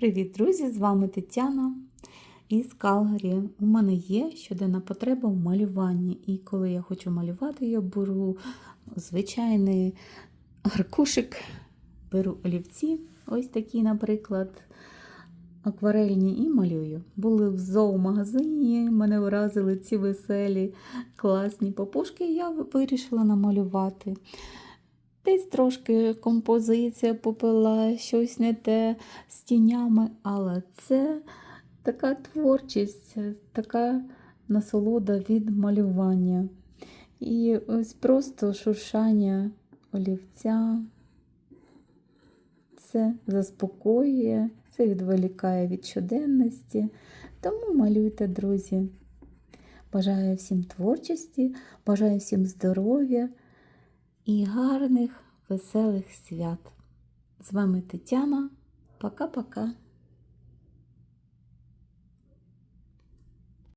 Привіт, друзі! З вами Тетяна із Калгарі. У мене є щоденна потреба в малюванні. І коли я хочу малювати, я беру звичайний аркушик, беру олівці, ось такі, наприклад, акварельні, і малюю. Були в зоомагазині, мене вразили ці веселі, класні папушки, і я вирішила намалювати. Десь трошки композиція попила, щось не те з тінями, але це така творчість, така насолода від малювання. І ось просто шуршання олівця. Це заспокоює, це відволікає від щоденності. Тому малюйте, друзі. Бажаю всім творчості, бажаю всім здоров'я і гарних, веселих свят. З вами Тетяна. Пока-пока.